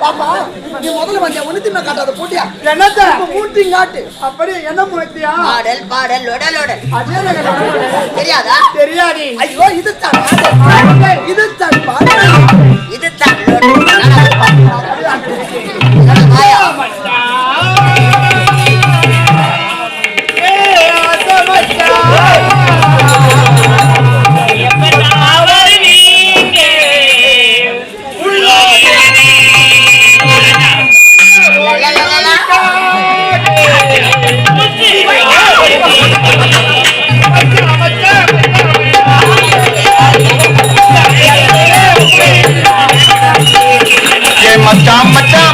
பாப்பா. நீ முதல்ல வந்த ஒண்ணுத்தையுமே காட்டாத போட்டியா? என்னத்த? மூட்டிங் காட்டு. அப்படியே என்ன முளைத்தியா? பாடல் பாடல் அதே எனக்கு தெரியாதா? தெரியாடி ஐயோ இது தான் இது தான் பாரு இது தான்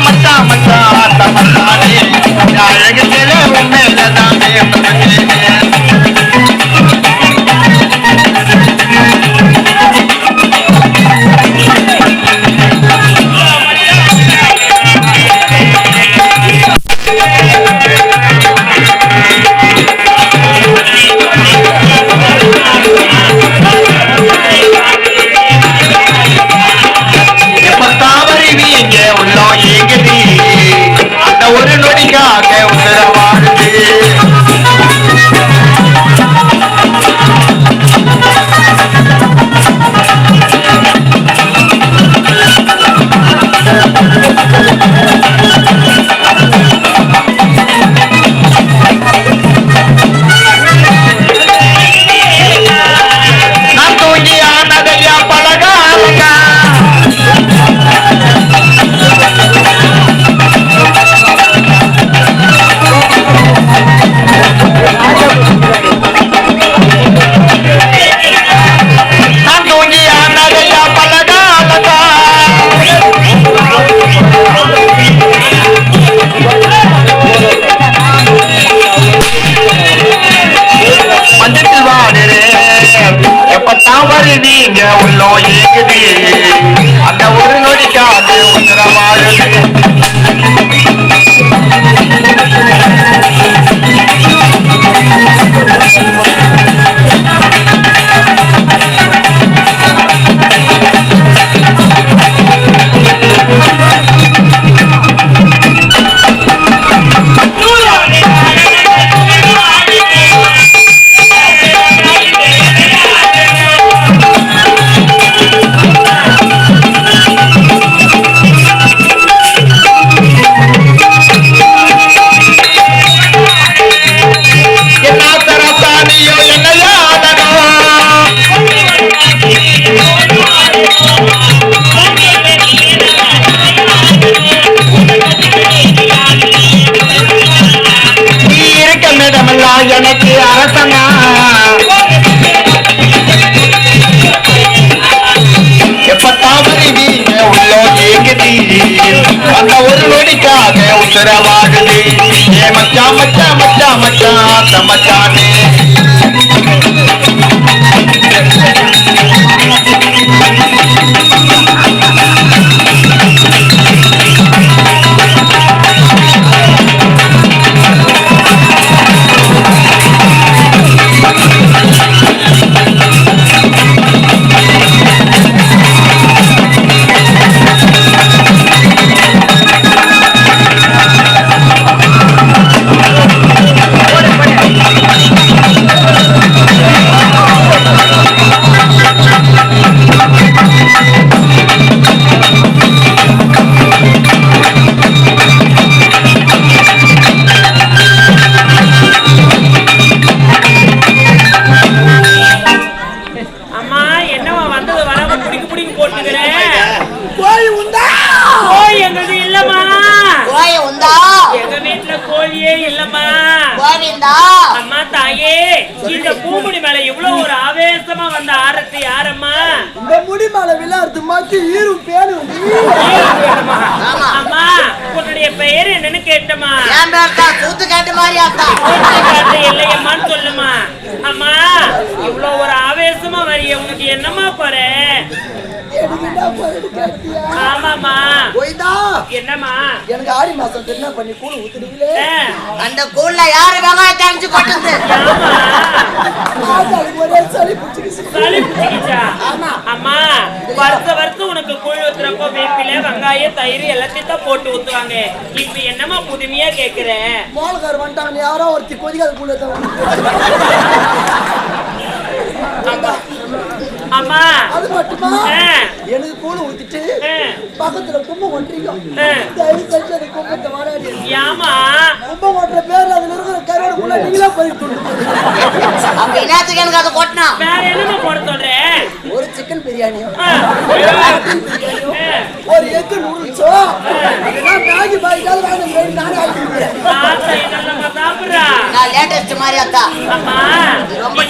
மச்சா மச்சா மச்சான் ஐயா எனக்கு அரசனா? எப்பத்தான் வருவீங்க உள்ளோ ஏகுதி அந்த ஒரு நொடிக்காக உத்தரவாகுது ஏ மச்சா மச்சா மச்சா மச்சா ஆத்த மச்சானே கோழி உண்டா? கோழி எங்களது இல்லம்மா. கோய உண்டா? எங்க வீட்டுல கோழியே இல்லம்மா. கோவிந்தா அம்மா தாயே இந்த பூமுடி மேல இவ்வளவு ஒரு ஆவேசமா வந்த ஆரத்தி யாரம்மா? இந்த முடி மேல விளையாடுறது மட்டும் ஈரும் பேரு ஆமா. அம்மா உன்னுடைய பெயர் என்னன்னு கேட்டமா என் பேர் தான் சூத்து கேட்ட மாதிரி ஆத்தா இல்லையம்மான்னு சொல்லுமா அம்மா இவ்வளவு ஒரு ஆவேசமா வரிய உனக்கு போயிட்டு கேட்டியா ஆமாமா போய்தா என்னம்மா? எனக்கு ஆடி மாசம் என்ன பண்ணி கூழ் ஊத்துறீங்களே அந்த கூழ்ல யாரு வெங்காயத்தை அரைச்சு கொட்டுது? அம்மா வருஷம் உனக்கு கூழ் ஊத்துறப்போ வேப்பில வெங்காயம் தயிர் எல்லாத்தையும் தான் போட்டு ஊத்துவாங்க. இப்ப என்னம்மா புதுமையா கேக்குற? மோளக்காரர் வந்துட்டாங்க யாரோ ஒருத்தி கொதிக்காத கூழ் அம்மா. அது மட்டுமா? எனக்கு கூழ் ஊத்திட்டு பக்கத்துல கும்பம் கொண்டீங்க ஆ. தயவு செஞ்சு அந்த கும்பத்தை வாடாடி ஏம்மா? கும்பம் கொட்டுற பேர்ல அதுல இருக்கிற நீங்களா போயிட்டு அப்ப என்னத்துக்கு எனக்கு அதை வேற போட சொல்ற? ஒரு சிக்கன் பிரியாணியும் ஒரு எக்கு நூடுல்ஸோ இதெல்லாம் மேகி பாய்க்காவது வாங்கி போய் நானே ஆக்கி கொடுக்குறேன். நான் லேட்டஸ்ட் மாதிரி அத்தா ரொம்ப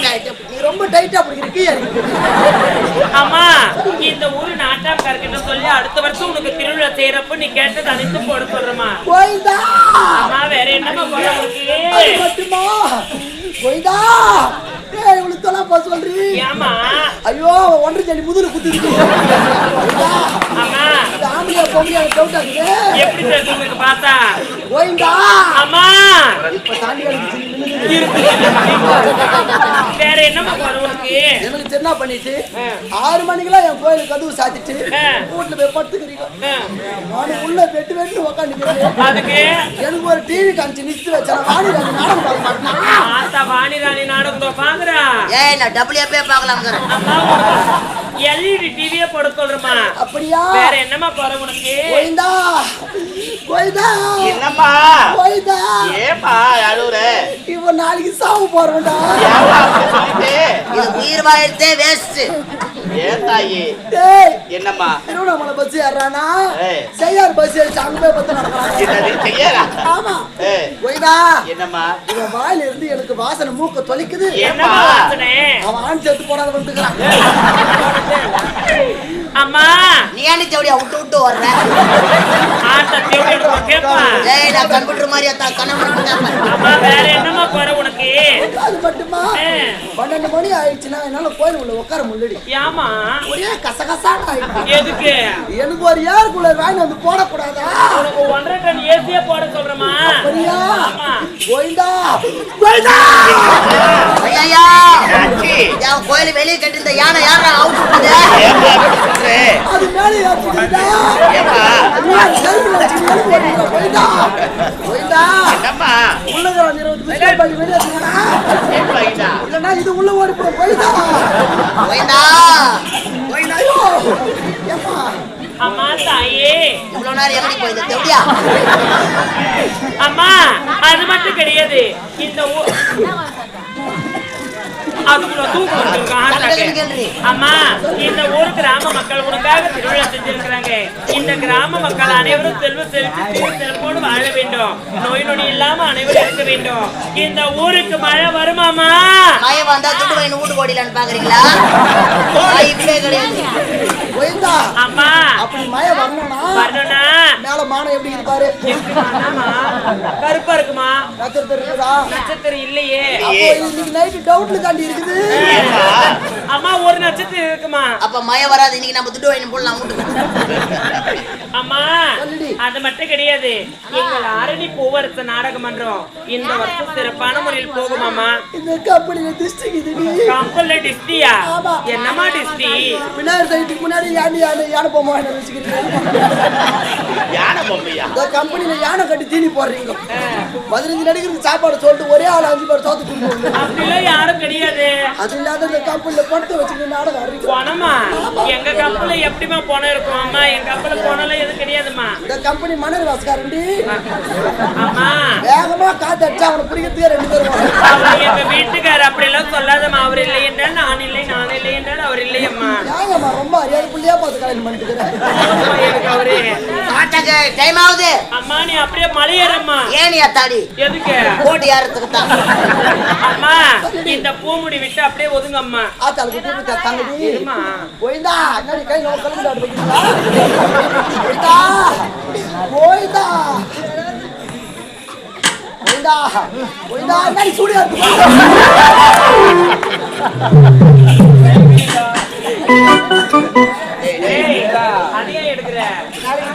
ரொம்ப டைட்டா பிடிக்கிற இருக்கு அம்மா இந்த ஊரு நாட்டாக்காரர்கிட்ட சொல்லி அடுத்த வருஷம் உனக்கு திருவிழா செய்யறப்ப நீ கேட்டது அனைத்து போட சொல்றமா போய்தா அம்மா வேற என்னம்மா போட மட்டுமா? போய்தா ஏய் இவளுக்கு தொல்லாம் பா சொல்றீ? ஏம்மா? ஐயோ ஒன்றரை ஜல்லி முதுகுல குத்திருக்கு. அம்மா. ஆம்பளையா பொம்பளையா டவுட் ஆகுது எப்படி தெரியுது உங்களுக்கு பார்த்தா? போய்தா அம்மா. இப்ப தாண்டி வேற என்னம்மா போட உனக்கு? எனக்கு என்ன பண்ணிட்டு? ஆறு மணிக்கெல்லாம் என் கோயிலுக்கு கதவு சாத்திட்டு. வீட்டுல போய் படுத்துக்கிறீங்க. ஆ, நானும் உள்ள வெட்டு வெட்டு உக்காந்துக்கிறேன். அதுக்கு? எனக்கு ஒரு டிவி காமிச்சு நிறுத்தி வச்சேன். வாணி ராணி நாடகம் பார்க்க மாட்டேனா ஆத்தா வாணி ராணி நாடகம் பாக்குறா? ஏய் நான் டபுள்யூ பார்க்கலாம்ங்கிறேன் அம்மா எல்இடி டிவியே போட சொல்றமா அப்படியா? வேற என்னம்மா போற உனக்கு? கோயிந்தா கோயிந்தா அழுவுற? இவன் நாளைக்கு சாவு போறோம்டா? இது உயிர் வாழ்த்தே வேஸ்ட் என்னம்மா? திருவண்ணாமலை பஸ் ஏறானா. செய்யார் பஸ் ஏறிச்சு அங்க போய் பத்து ஆமா. என்னம்மா? இவன் வாயில இருந்து எனக்கு வாசனை மூக்க தொலைக்குது அவன் ஆண் சேர்த்து போடாத வந்துக்கிறான் அம்மா ஏன் தேவடியா விட்டு விட்டு வர்ற ஆத்தா தேவை கேப்பா. ஏய் நான் கம்ப்யூட்டர் மாதிரி அத்தா கண்ணு அம்மா வேற என்னம்மா போற உனக்கு? அது மட்டுமா? ஆ. பன்னெண்டு மணி ஆயிடுச்சுன்னா என்னால கோயில் உள்ள உட்கார முடியல ஏமா ஒரே கசகசான்னு ஆயிடுச்சு. எதுக்கு? எனக்கு ஒரு ஏர் கூலர் வாங்கி வந்து போடக்கூடாதா? உனக்கு ஒன்றரை ஏசியே போட சொல்றமா. கோயிந்தா கோயிந்தா ஐயா ஆச்சி. என் கோயில் வெளியே கட்டிருந்த யானை யாரா அவுட் சொல்ற? அது மேலே போட்டீங்களா? கோயிந்தா கோயிந்தா என்னம்மா? உள்ள ஒரு இருபது பிஸ்கட் பாக்கெட் வெளியே பையனா? இல்லைன்னா இது உள்ள ஓடி போடும். கோயிந்தா கோயிந்தா கோயிந்தா ஐயோ ஏம்மா அம்மா தாயே இவ்வளவு நேரம் எப்படி போயிருந்த தேவடியா அம்மா அது மட்டும் கிடையாது. இந்த அதுக்குள்ள ஆத்தாக்கு. கேள்வி அம்மா இந்த ஊர் கிராம மக்கள் உனக்காக திருவிழா செஞ்சிருக்கிறாங்க. இந்த கிராம மக்கள் அனைவரும் செல்வ செழித்து சிறப்போடு வாழ வேண்டும். நோய் நொடி இல்லாம அனைவரும் இருக்க வேண்டும். இந்த ஊருக்கு மழை வருமாமா மய வந்தா துட்டு வாங்கி வீட்டு ஓடிலான்னு பாக்குறீங்களா? அம்மா. அப்படி மழை வரணும்னா வரணும்னா? மேல மானம் எப்படி இருப்பாரு எப்படிம்மா? கருப்பா இருக்குமா? நட்சத்திரம் இருக்குதா? நட்சத்திரம் இல்லையே. இன்னைக்கு நைட்டு டவுட்ல தாண்டி இருக்குது அம்மா ஒரு நட்சத்திரம் இருக்குமா? அப்ப மய வராது இன்னைக்கு நம்ம துட்டு வாங்கி போடலாம் அம்மா. அது மட்டும் கிடையாது. எங்கள் ஆரணி பூவரச நாடக மன்றம் இந்த வருஷம் சிறப்பான முறையில் போகுமாமா இந்த கம்பெனில டிஸ்ட்ரிக்ட் இதுடி கம்பல்ல டிஸ்டியா ஆமா. என்னம்மா டிஸ்டி விநாயகர் சதுர்த்திக்கு முன்னாடி யானை யானை யானை பொம்மை வச்சுக்கிறீங்க யானை பொம்மையா? இந்த கம்பெனில யானை கட்டி தீனி போடுறீங்க. பதினஞ்சு நடிகருக்கு சாப்பாடு சொல்லிட்டு ஒரே ஆள் அஞ்சு பேர் தோத்து அப்படிலாம் யாரும் கிடையாது. அது இல்லாத இந்த கம்பெனில படுத்து வச்சுக்கிட்டு நாடகம் ஆடுறீங்க பணமா எங்க கப்பல்ல எப்படிமா பணம் இருக்கும்? அம்மா எங்க கப்பல்ல பணம்லாம் எதுவும் கிடையாதுமா இந்த கம்பெனி மன்னர் வாசக்காரண்டி அம்மா. வேகமா காத்து அடிச்சா அவனை பிடிக்கிறதுக்கே ரெண்டு பேரும் எங்க வீட்டுக்காரர் அப்படிலாம் சொல்லாதம்மா. அவர் இல்லை என்றால் நான் இல்லை நான் இல்லை என்றால் அவர் இல்லையம்மா. ஏங்கம்மா ரொம்ப அறியாத புள்ளியா பார்த்து கல்யாணம் பண்ணிட்டு அவரு. ஆட்டாக்கு டைம் ஆகுது. அம்மா நீ அப்படியே மலையேறம்மா. ஏனி அத்தாடி? எதுக்கு? போட்டு யாரத்துக்கு தான் அம்மா இந்த பூமுடி விட்டு அப்படியே ஒதுங்க அம்மா ஆத்தாளுக்கு கூப்பிட்டு தங்கடி. போய்தா என்னடி கை நோக்க கலந்து போய்தா போய்தா போய்தா போய்தா என்னடி சூடியா இருக்கு? எடுக்கிற.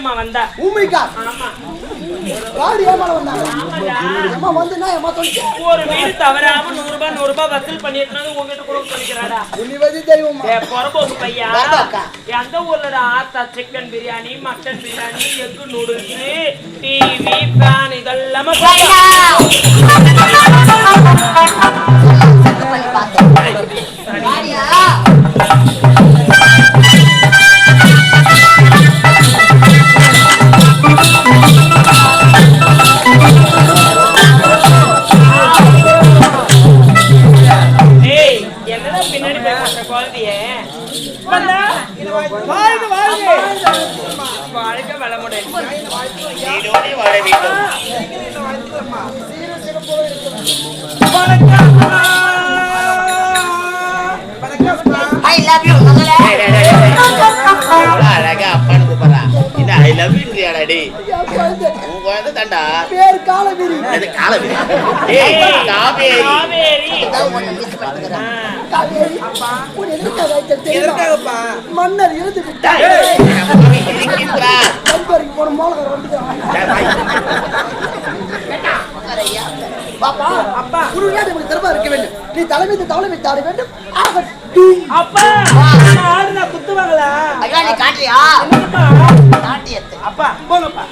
இல்லையம்மா வந்தா. உண்மைக்கா ஆமா. வாடி ஏமால வந்தாங்க ஆமாடா. அம்மா வந்துன்னா ஏமா சொல்லிச்சு ஒரு வீடு தவறாம நூறு ரூபாய் நூறு ரூபாய் வசூல் பண்ணிட்டு உங்ககிட்ட கொடுக்க சொல்லிக்கிறாடா. உன்னிவதி தெய்வமா ஏ பொறம்போக்கு பையா? எந்த ஊர்ல ஆத்தா chicken biryani mutton biryani egg noodles TV fan இதெல்லாமே! செத்து பண்ணி பார்த்தேன். நீடோடி வாழ வேண்டும் டேய், டேய். எவ்வளவு அழகா அப்பான்னு கூப்பிடுறா. என்ன டேய்? என் குழந்தை உன் தான்டா. பேர் காலகிரி அது காலவி. டேய், காவேரி. காவேரி உன்? மன்னர் இருந்து விட்டார் டேய், இருக்கின்றா. கல்வரைக்கு போன மோளகர் வந்துட்டான் டேய், பாய். உட்காரு ஐயா. பாப்பா அப்பா உருவாடி நமக்கு திறமை இருக்க வேண்டும் நீ தலைமை தலைமை தாட வேண்டும் ஆகட்டும் அப்பா. ஆடுனா குத்துவாங்களா ஐயா, நீ காட்டலையா? நாட்டியத்தை. அப்பா போங்கப்பா